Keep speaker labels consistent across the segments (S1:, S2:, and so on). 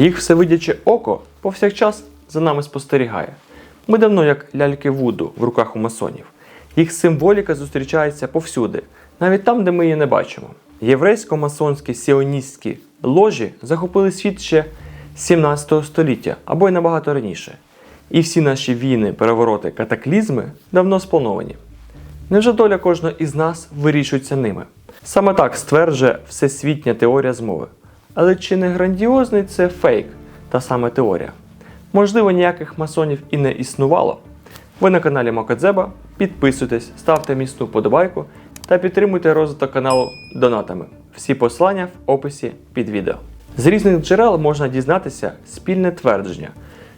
S1: Їх всевидяче око повсякчас за нами спостерігає. Ми давно як ляльки Вуду в руках у масонів. Їх символіка зустрічається повсюди, навіть там, де ми її не бачимо. Єврейсько-масонські сіоністські ложі захопили світ ще 17 століття або й набагато раніше. І всі наші війни, перевороти, катаклізми давно сплановані. Невже доля кожного із нас вирішується ними? Саме так стверджує всесвітня теорія змови. Але чи не грандіозний це фейк, та саме теорія? Можливо, ніяких масонів і не існувало. Ви на каналі Макодзеба, підписуйтесь, ставте міцну подобайку та підтримуйте розвиток каналу донатами. Всі посилання в описі під відео. З різних джерел можна дізнатися спільне твердження,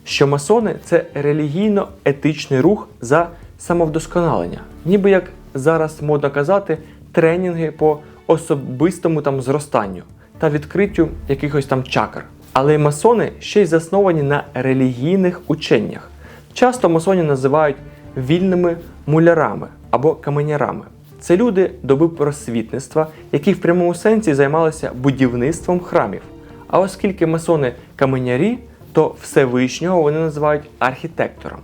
S1: що масони це релігійно-етичний рух за самовдосконалення, ніби як зараз модно казати, тренінги по особистому там зростанню та відкриттю якихось там чакр. Але масони ще й засновані на релігійних ученнях. Часто масонів називають вільними мулярами або каменярами. Це люди доби просвітництва, які в прямому сенсі займалися будівництвом храмів. А оскільки масони каменярі, то Всевишнього вони називають архітектором.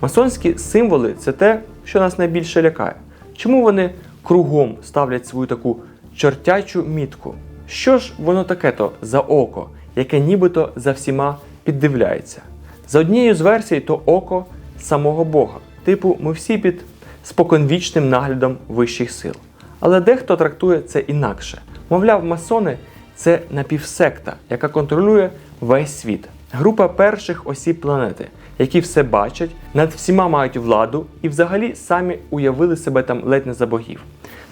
S1: Масонські символи це те, що нас найбільше лякає. Чому вони кругом ставлять свою таку чортячу мітку? Що ж воно таке то за око, яке нібито за всіма піддивляється? За однією з версій, то око самого Бога. Типу, ми всі під споконвічним наглядом вищих сил. Але дехто трактує це інакше. Мовляв, масони це напівсекта, яка контролює весь світ. Група перших осіб планети, які все бачать, над всіма мають владу і взагалі самі уявили себе там ледь не за богів.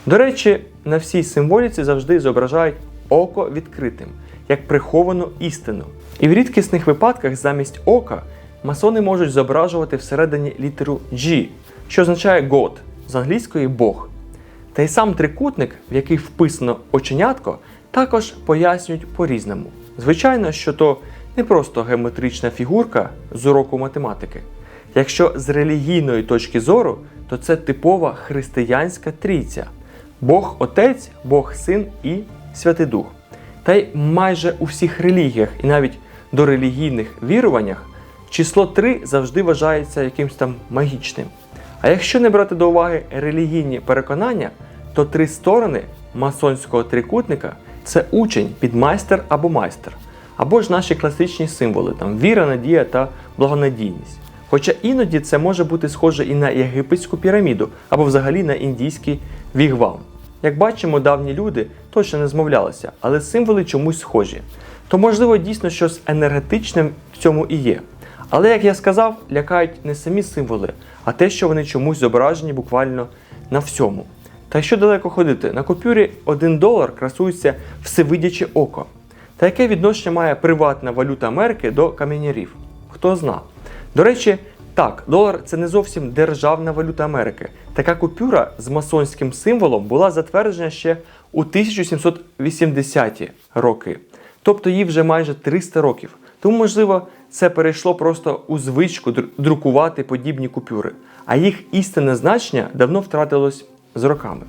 S1: До речі, на всій символіці завжди зображають око відкритим, як приховану істину. І в рідкісних випадках замість ока масони можуть зображувати всередині літеру G, що означає God, з англійської Бог. Та й сам трикутник, в який вписано оченятко, також пояснюють по-різному. Звичайно, що то не просто геометрична фігурка з уроку математики. Якщо з релігійної точки зору, то це типова християнська трійця: Бог Отець, Бог Син і Святий Дух. Та й майже у всіх релігіях і навіть до релігійних віруваннях число 3 завжди вважається якимось там магічним. А якщо не брати до уваги релігійні переконання, то три сторони масонського трикутника це учень, підмайстер або майстер, або ж наші класичні символи там віра, надія та благонадійність. Хоча іноді це може бути схоже і на єгипетську піраміду, або взагалі на індійський вігвам. Як бачимо, давні люди точно не змовлялися, але символи чомусь схожі. То можливо дійсно щось енергетичне в цьому і є. Але, як я сказав, лякають не самі символи, а те, що вони чомусь зображені буквально на всьому. Та що далеко ходити, на купюрі 1 долар красується всевидяче око. Та яке відношення має приватна валюта Америки до каменярів? Хто зна. До речі, так, долар це не зовсім державна валюта Америки. Така купюра з масонським символом була затверджена ще у 1780-ті роки. Тобто їй вже майже 300 років. Тому, можливо, це перейшло просто у звичку друкувати подібні купюри, а їх істинне значення давно втратилось з роками.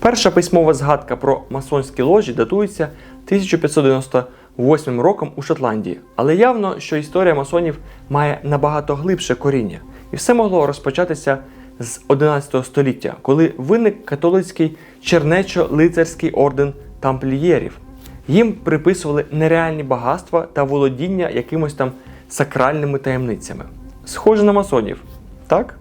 S1: Перша письмова згадка про масонські ложі датується 1598 роком у Шотландії, але явно, що історія масонів має набагато глибше коріння, і все могло розпочатися з 11 століття, коли виник католицький чернечо-лицарський орден тамплієрів. Їм приписували нереальні багатства та володіння якимось там сакральними таємницями. Схоже на масонів, так?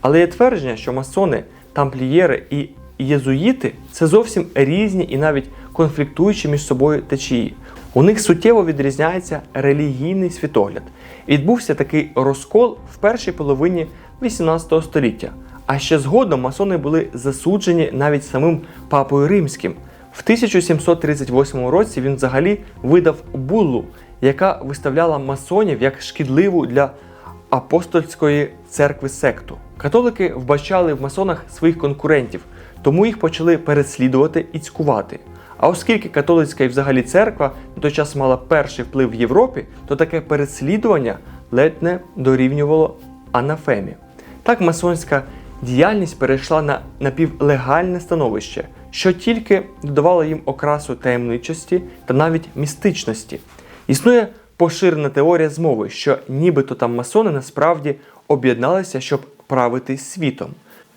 S1: Але є твердження, що масони, тамплієри і єзуїти це зовсім різні і навіть конфліктуючі між собою течії. У них суттєво відрізняється релігійний світогляд. Відбувся такий розкол в першій половині 18 століття. А ще згодом масони були засуджені навіть самим папою римським. В 1738 році він взагалі видав буллу, яка виставляла масонів як шкідливу для апостольської церкви секту. Католики вбачали в масонах своїх конкурентів, тому їх почали переслідувати і цькувати. А оскільки католицька і взагалі церква на той час мала перший вплив в Європі, то таке переслідування ледь не дорівнювало анафемі. Так масонська діяльність перейшла на напівлегальне становище, що тільки додавало їм окрасу таємничості та навіть містичності. Існує поширена теорія змови, що нібито там масони насправді об'єдналися, щоб правити світом.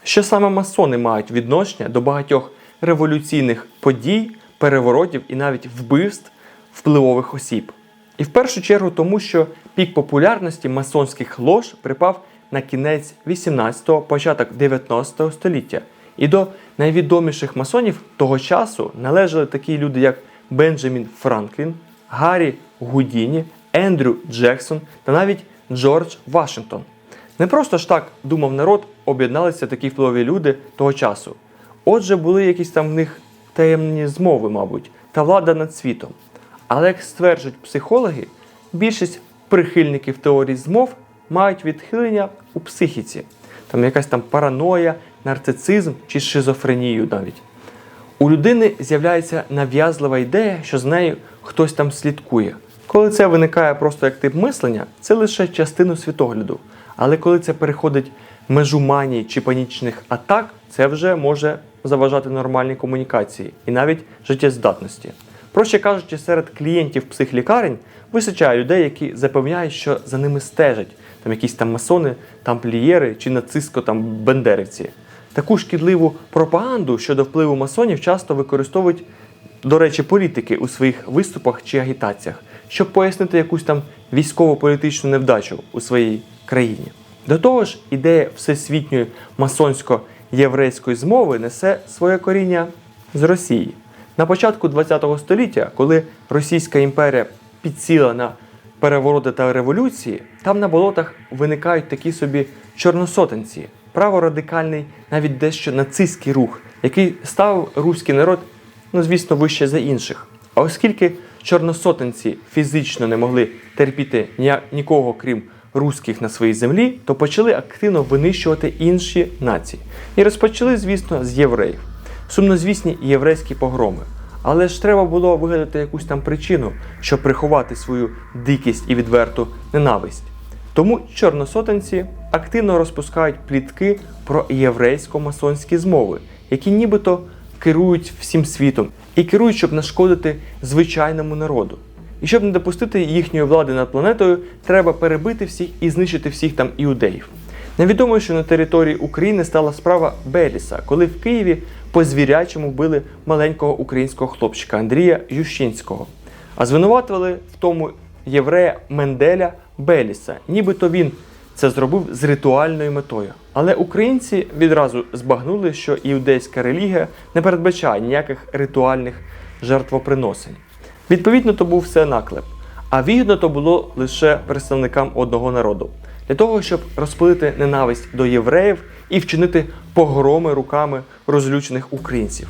S1: Що саме масони мають відношення до багатьох революційних подій, переворотів і навіть вбивств впливових осіб. І в першу чергу тому, що пік популярності масонських лож припав на кінець 18-го, початок 19 століття. І до найвідоміших масонів того часу належали такі люди, як Бенджамін Франклін, Гаррі Гудіні, Ендрю Джексон та навіть Джордж Вашингтон. Не просто ж так думав народ, об'єдналися такі впливові люди того часу. Отже, були якісь там в них таємні змови, мабуть, та влада над світом. Але як стверджують психологи, більшість прихильників теорії змов мають відхилення у психіці, там якась там параноя, нарцицизм чи шизофренію навіть. У людини з'являється нав'язлива ідея, що з нею хтось там слідкує. Коли це виникає просто як тип мислення, це лише частину світогляду. Але коли це переходить межу манії чи панічних атак, це вже може заважати нормальній комунікації і навіть життєздатності. Проще кажучи, серед клієнтів психлікарень вистачає людей, які запевняють, що за ними стежать, там якісь там масони, тамплієри чи нацистсько там бендерівці. Таку шкідливу пропаганду щодо впливу масонів часто використовують, до речі, політики у своїх виступах чи агітаціях, щоб пояснити якусь там військово-політичну невдачу у своїй країні. До того ж, ідея всесвітньої масонсько-єврейської змови несе своє коріння з Росії. На початку ХХ століття, коли Російська імперія підсіла на перевороти та революції, там на болотах виникають такі собі чорносотенці, праворадикальний, навіть дещо нацистський рух, який ставив руський народ, ну звісно, вище за інших. А оскільки чорносотенці фізично не могли терпіти ні- нікого, крім руських на своїй землі, то почали активно винищувати інші нації. І розпочали, звісно, з євреїв. Сумнозвісні єврейські погроми. Але ж треба було вигадати якусь там причину, щоб приховати свою дикість і відверту ненависть. Тому чорносотенці активно розпускають плітки про єврейсько-масонські змови, які нібито керують всім світом і керують, щоб нашкодити звичайному народу. І щоб не допустити їхньої влади над планетою, треба перебити всіх і знищити всіх там іудеїв. Невідомо, що на території України стала справа Беліса, коли в Києві по звірячому вбили маленького українського хлопчика Андрія Ющинського. А звинуватили в тому єврея Менделя Беліса, нібито він це зробив з ритуальною метою. Але українці відразу збагнули, що іудейська релігія не передбачає ніяких ритуальних жертвоприносень. Відповідно, то був все наклеп. А вигідно то було лише представникам одного народу для того, щоб розпилити ненависть до євреїв і вчинити погроми руками розлючених українців.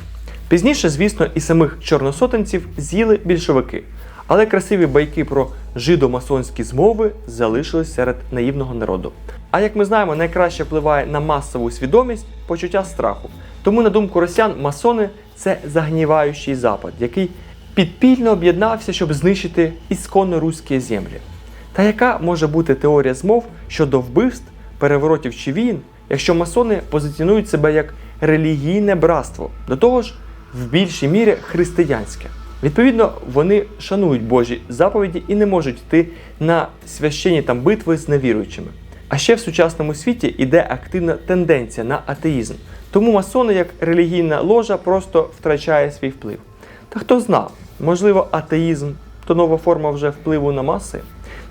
S1: Пізніше, звісно, і самих чорносотенців з'їли більшовики, але красиві байки про жидомасонські змови залишились серед наївного народу. А як ми знаємо, найкраще впливає на масову свідомість почуття страху. Тому, на думку росіян, масони це загніваючий запад, який підпільно об'єднався, щоб знищити ісконно руські землі. Та яка може бути теорія змов щодо вбивств, переворотів чи війн, якщо масони позиціонують себе як релігійне братство, до того ж, в більшій мірі християнське? Відповідно, вони шанують Божі заповіді і не можуть йти на священні там битви з невіруючими. А ще в сучасному світі йде активна тенденція на атеїзм. Тому масони, як релігійна ложа, просто втрачає свій вплив. Та хто знав, можливо, атеїзм то нова форма вже впливу на маси.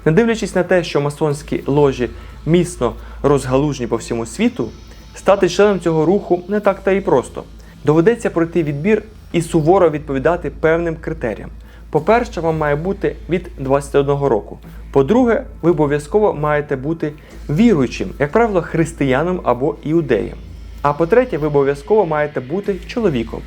S1: Не дивлячись на те, що масонські ложі міцно розгалужені по всьому світу, стати членом цього руху не так та і просто. Доведеться пройти відбір і суворо відповідати певним критеріям. По-перше, вам має бути від 21 року. По-друге, ви обов'язково маєте бути віруючим, як правило, християном або іудеєм. А по-третє, ви обов'язково маєте бути чоловіком.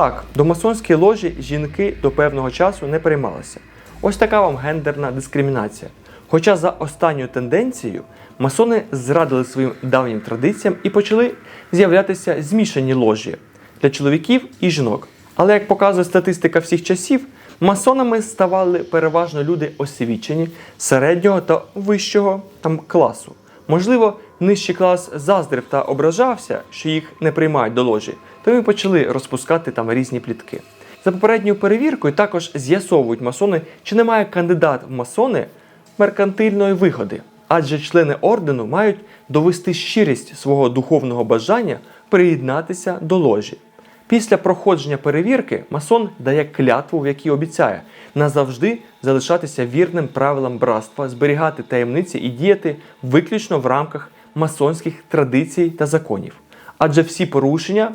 S1: Так, до масонської ложі жінки до певного часу не приймалися. Ось така вам гендерна дискримінація. Хоча за останньою тенденцією масони зрадили своїм давнім традиціям і почали з'являтися змішані ложі для чоловіків і жінок. Але як показує статистика всіх часів, масонами ставали переважно люди освічені середнього та вищого там класу. Можливо, нижчий клас заздрив та ображався, що їх не приймають до ложі, тому і почали розпускати там різні плітки. За попередньою перевіркою також з'ясовують масони, чи немає кандидат в масони меркантильної вигоди, адже члени ордену мають довести щирість свого духовного бажання приєднатися до ложі. Після проходження перевірки масон дає клятву, в якій обіцяє назавжди залишатися вірним правилам братства, зберігати таємниці і діяти виключно в рамках масонських традицій та законів. Адже всі порушення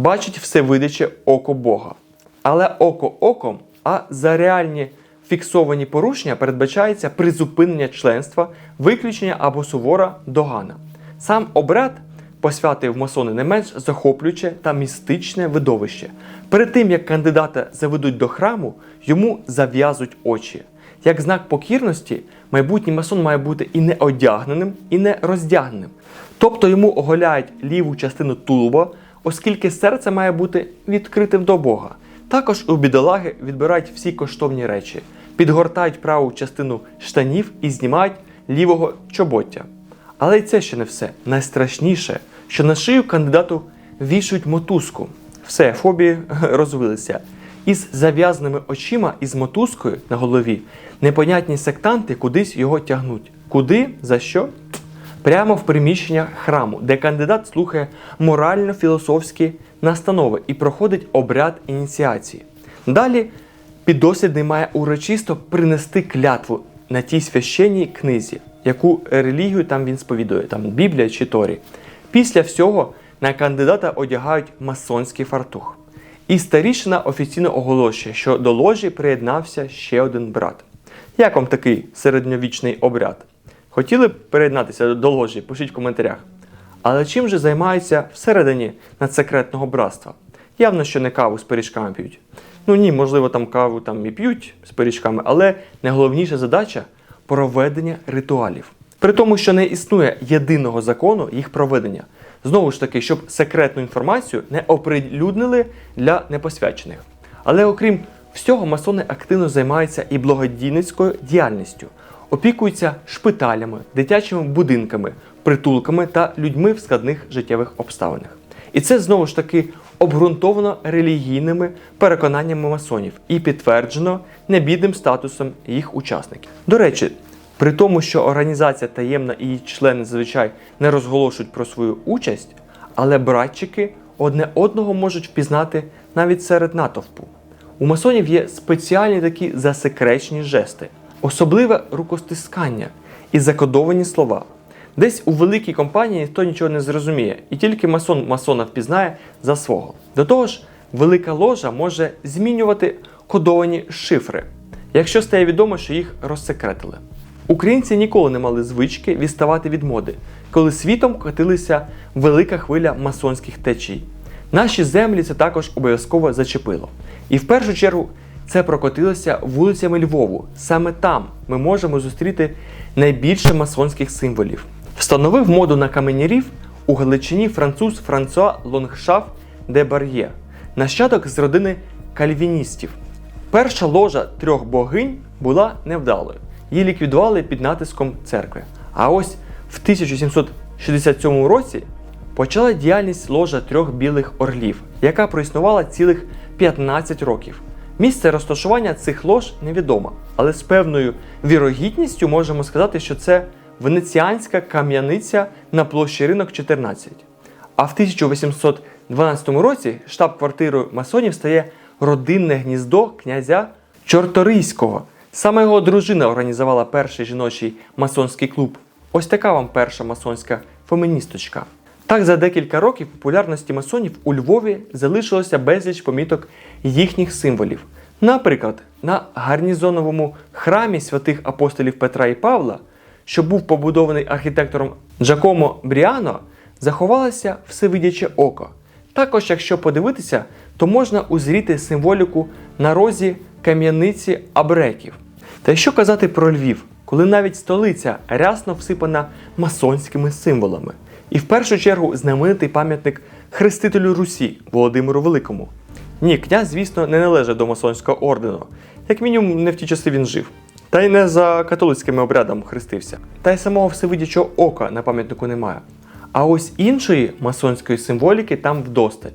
S1: бачить всевидяче око Бога. Але око оком, а за реальні фіксовані порушення передбачається призупинення членства, виключення або сувора догана. Сам обряд посвяти в масони не менш захоплююче та містичне видовище. Перед тим як кандидата заведуть до храму, йому зав'язують очі. Як знак покірності, майбутній масон має бути і не одягненим, і не роздягненим. Тобто йому оголяють ліву частину тулуба, оскільки серце має бути відкритим до Бога. Також у бідолаги відбирають всі коштовні речі, підгортають праву частину штанів і знімають лівого чоботя. Але й це ще не все. Найстрашніше, що на шию кандидату вішають мотузку. Все, фобії розвилися. Із зав'язаними очима і з мотузкою на голові непонятні сектанти кудись його тягнуть. Куди? За що? Прямо в приміщення храму, де кандидат слухає морально-філософські настанови і проходить обряд ініціації. Далі піддослідний має урочисто принести клятву на тій священній книзі, яку релігію там він сповідує, там Біблія чи Торі. Після всього на кандидата одягають масонський фартух. І старішина офіційно оголошує, що до ложі приєднався ще один брат. Як вам такий середньовічний обряд? Хотіли б приєднатися до ложі? Пишіть в коментарях. Але чим же займаються всередині надсекретного братства? Явно, що не каву з пиріжками п'ють. Ну ні, можливо, там каву там і п'ють з пиріжками, але найголовніша задача проведення ритуалів. При тому, що не існує єдиного закону їх проведення. Знову ж таки, щоб секретну інформацію не оприлюднили для непосвячених. Але окрім всього, масони активно займаються і благодійницькою діяльністю, опікуються шпиталями, дитячими будинками, притулками та людьми в складних життєвих обставинах. І це знову ж таки обґрунтовано релігійними переконаннями масонів і підтверджено небідним статусом їх учасників. До речі, при тому, що організація таємна і її члени зазвичай не розголошують про свою участь, але братчики одне одного можуть впізнати навіть серед натовпу. У масонів є спеціальні такі засекречені жести, особливе рукостискання і закодовані слова. Десь у великій компанії ніхто нічого не зрозуміє, і тільки масон масона впізнає за свого. До того ж, велика ложа може змінювати кодовані шифри, якщо стає відомо, що їх розсекретили. Українці ніколи не мали звички відставати від моди, коли світом котилися велика хвиля масонських течій. Наші землі це також обов'язково зачепило. І в першу чергу це прокотилося вулицями Львову. Саме там ми можемо зустріти найбільше масонських символів. Встановив моду на каменярів у Галичині француз Франсуа Лонгшаф де Бар'є, нащадок з родини кальвіністів. Перша ложа трьох богинь була невдалою. Її ліквідували під натиском церкви. А ось в 1767 році почала діяльність ложа трьох білих орлів, яка проіснувала цілих 15 років. Місце розташування цих лож невідомо, але з певною вірогідністю можемо сказати, що це венеціанська кам'яниця на площі ринок 14. А в 1812 році штаб-квартирою масонів стає родинне гніздо князя Чорторийського. Саме його дружина організувала перший жіночий масонський клуб. Ось така вам перша масонська феміністочка. Так, за декілька років популярності масонів у Львові залишилося безліч поміток їхніх символів. Наприклад, на гарнізоновому храмі святих апостолів Петра і Павла, що був побудований архітектором Джакомо Бріано, заховалося всевидяче око. Також, якщо подивитися, то можна узріти символіку на розі кам'яниці абреків. Та що казати про Львів, коли навіть столиця рясно всипана масонськими символами. І в першу чергу знаменитий пам'ятник хрестителю Русі Володимиру Великому. Ні, князь, звісно, не належить до масонського ордену, як мінімум, не в ті часи він жив. Та й не за католицькими обрядами хрестився. Та й самого всевидячого ока на пам'ятнику немає. А ось іншої масонської символіки там вдосталь.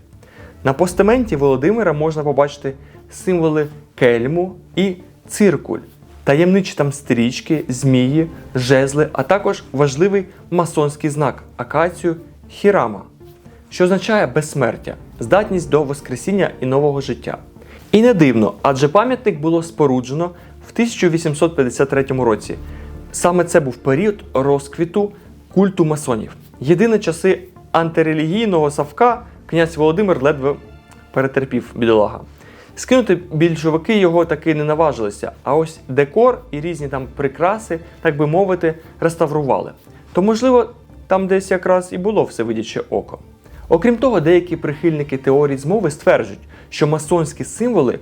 S1: На постаменті Володимира можна побачити символи кельму і циркуль, таємничі там стрічки, змії, жезли, а також важливий масонський знак акацію хірама, що означає безсмертя, здатність до воскресіння і нового життя. І не дивно, адже пам'ятник було споруджено в 1853 році. Саме це був період розквіту культу масонів. Єдині часи антирелігійного Савка князь Володимир ледве перетерпів бідолага. Скинути більшовики його таки не наважилися, а ось декор і різні там прикраси, так би мовити, реставрували. То, можливо, там десь якраз і було всевидяче око. Окрім того, деякі прихильники теорії змови стверджують, що масонські символи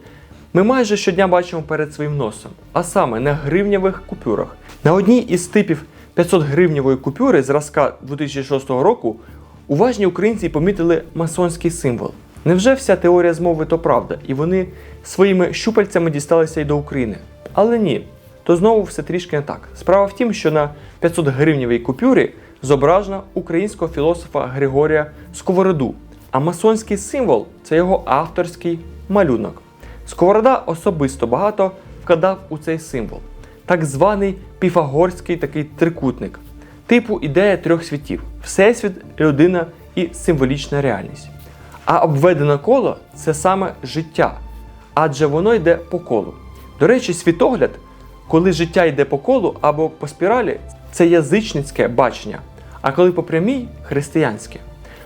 S1: ми майже щодня бачимо перед своїм носом, а саме на гривнявих купюрах. На одній із типів 500 гривневої купюри зразка 2006 року уважні українці помітили масонський символ. Невже вся теорія змови то правда, і вони своїми щупальцями дісталися й до України? Але ні, то знову все трішки не так. Справа в тім, що на 500 гривневій купюрі зображено українського філософа Григорія Сковороду, а масонський символ це його авторський малюнок. Сковорода особисто багато вкладав у цей символ, так званий піфагорський такий трикутник, типу ідея трьох світів: Всесвіт, людина і символічна реальність. А обведене коло це саме життя, адже воно йде по колу. До речі, світогляд, коли життя йде по колу або по спіралі, це язичницьке бачення, а коли по прямій християнське.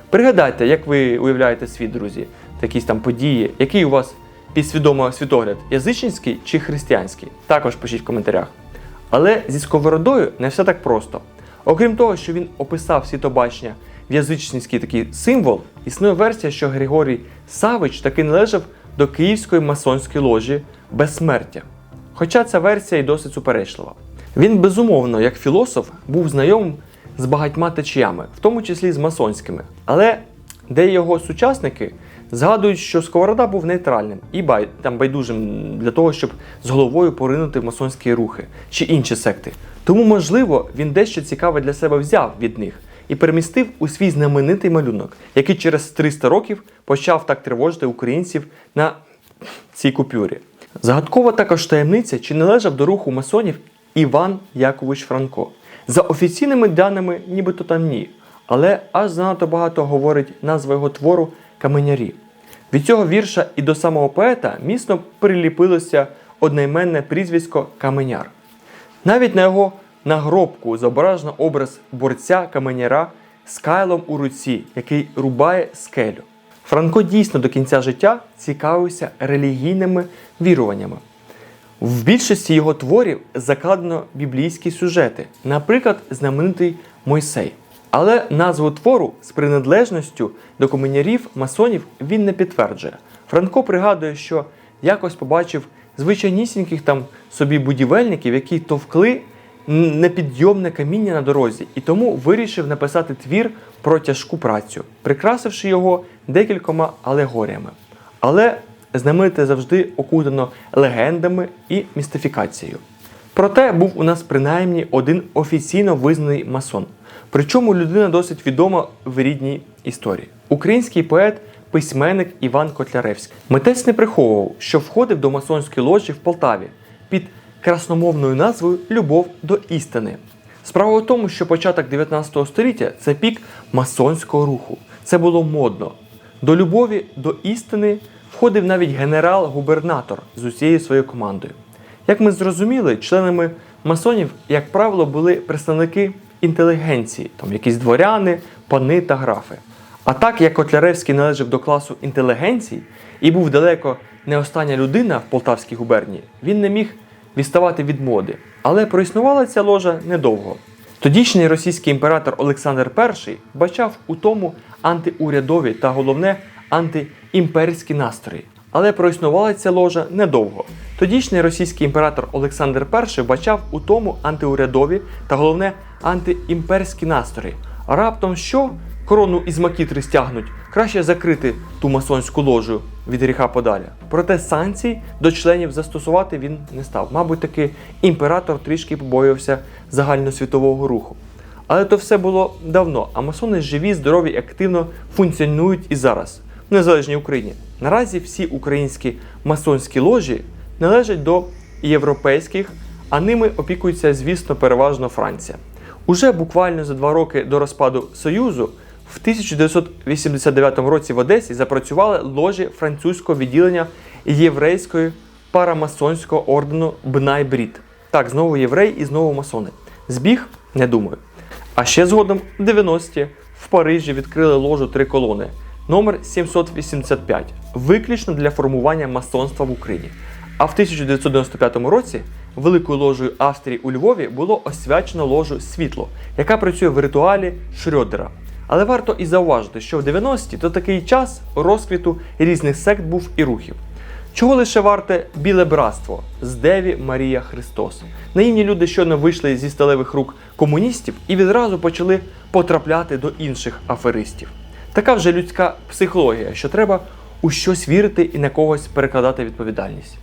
S1: Пригадайте, як ви уявляєте світ, друзі, якісь там події, який у вас підсвідомо світогляд, язичницький чи християнський? Також пишіть в коментарях. Але зі сковородою не все так просто. Окрім того, що він описав світобачення в язичницький такий символ, існує версія, що Григорій Савич таки належав до Київської масонської ложі безсмертя. Хоча ця версія й досить суперечлива. Він безумовно, як філософ, був знайомим з багатьма течіями, в тому числі з масонськими. Але де його сучасники згадують, що Сковорода був нейтральним і бай, там байдужим для того, щоб з головою поринути в масонські рухи чи інші секти. Тому, можливо, він дещо цікаве для себе взяв від них і перемістив у свій знаменитий малюнок, який через 300 років почав так тривожити українців на цій купюрі. Загадкова також таємниця, чи належав до руху масонів Іван Якович Франко. За офіційними даними, нібито там ні, але аж занадто багато говорить назва його твору Каменярі. Від цього вірша і до самого поета міцно приліпилося одноіменне прізвисько Каменяр. Навіть на його нагробку зображено образ борця каменяра з кайлом у руці, який рубає скелю. Франко дійсно до кінця життя цікавився релігійними віруваннями. В більшості його творів закладено біблійські сюжети, наприклад, знаменитий Мойсей. Але назву твору з приналежністю до комунярів масонів він не підтверджує. Франко пригадує, що якось побачив звичайнісіньких там собі будівельників, які товкли непідйомне каміння на дорозі, і тому вирішив написати твір про тяжку працю, прикрасивши його декількома алегоріями. Але знамените завжди окутано легендами і містифікацією. Проте був у нас принаймні один офіційно визнаний масон. Причому людина досить відома в рідній історії. Український поет, письменник Іван Котляревський. Митець не приховував, що входив до масонської ложі в Полтаві під красномовною назвою Любов до істини. Справа в тому, що початок 19 століття це пік масонського руху. Це було модно. До любові до істини входив навіть генерал-губернатор з усією своєю командою. Як ми зрозуміли, членами масонів, як правило, були представники інтелігенції, там якісь дворяни, пани та графи. А так як Котляревський належав до класу інтелігенції і був далеко не остання людина в Полтавській губернії, він не міг відставати від моди. Але проіснувала ця ложа недовго. Тодішній російський імператор Олександр І бачав у тому антиурядові та головне антиімперські настрої. Але проіснувала ця ложа недовго. Тодішній російський імператор Олександр І бачав у тому антиурядові та головне антиімперські настрої. Раптом що корону із макітри стягнуть, краще закрити ту масонську ложу від гріха подалі. Проте санкцій до членів застосувати він не став. Мабуть, таки імператор трішки побоювався загальносвітового руху. Але то все було давно, а масони живі, здорові активно функціонують і зараз в незалежній Україні. Наразі всі українські масонські ложі належать до європейських, а ними опікується, звісно, переважно Франція. Уже буквально за два роки до розпаду Союзу в 1989 році в Одесі запрацювали ложі французького відділення єврейської парамасонського ордену Бнай-Брід. Так, знову єврей і знову масони. Збіг? Не думаю. А ще згодом, в 90-ті, в Парижі відкрили ложу три колони номер 785, виключно для формування масонства в Україні. А в 1995 році великою ложею Австрії у Львові було освячено ложу Світло, яка працює в ритуалі Шрёдера. Але варто і зауважити, що в 90-ті то такий час розквіту різних сект був і рухів. Чого лише варте біле братство з Деві Марія Христос. Наївні люди щойно вийшли зі сталевих рук комуністів і відразу почали потрапляти до інших аферистів. Така вже людська психологія, що треба у щось вірити і на когось перекладати відповідальність.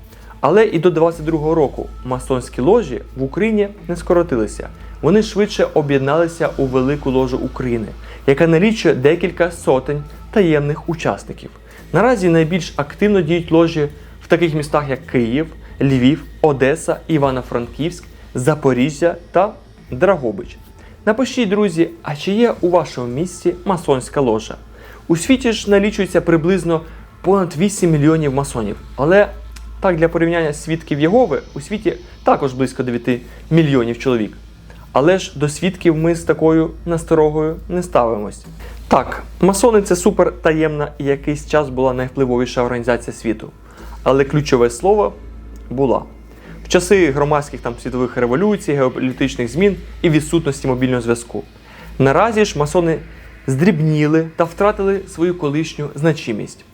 S1: Але і до 22-го року масонські ложі в Україні не скоротилися. Вони швидше об'єдналися у велику ложу України, яка налічує декілька сотень таємних учасників. Наразі найбільш активно діють ложі в таких містах, як Київ, Львів, Одеса, Івано-Франківськ, Запоріжжя та Драгобич. Напишіть, друзі, а чи є у вашому місті масонська ложа? У світі ж налічується приблизно понад 8 мільйонів масонів. Але так, для порівняння свідків Єгови у світі також близько 9 мільйонів чоловік. Але ж до свідків ми з такою насторогою не ставимось. Так, масони це супер таємна і якийсь час була найвпливовіша організація світу. Але ключове слово була. В часи громадських там світових революцій, геополітичних змін і відсутності мобільного зв'язку. Наразі ж масони здрібніли та втратили свою колишню значимість.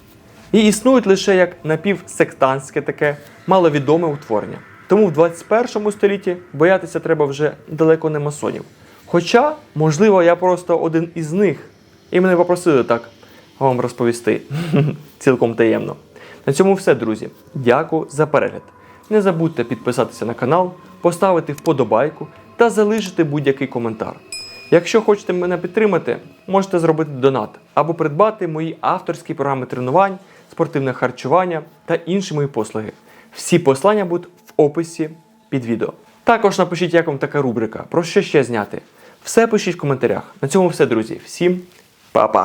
S1: І існують лише як напівсектантське таке маловідоме утворення. Тому в 21 столітті боятися треба вже далеко не масонів. Хоча, можливо, я просто один із них, і мене попросили так вам розповісти цілком таємно. На цьому все, друзі. Дякую за перегляд. Не забудьте підписатися на канал, поставити вподобайку та залишити будь-який коментар. Якщо хочете мене підтримати, можете зробити донат або придбати мої авторські програми тренувань, спортивне харчування та інші мої послуги. Всі послання будуть в описі під відео. Також напишіть, як вам така рубрика, про що ще зняти. Все пишіть в коментарях. На цьому все, друзі. Всім па-па!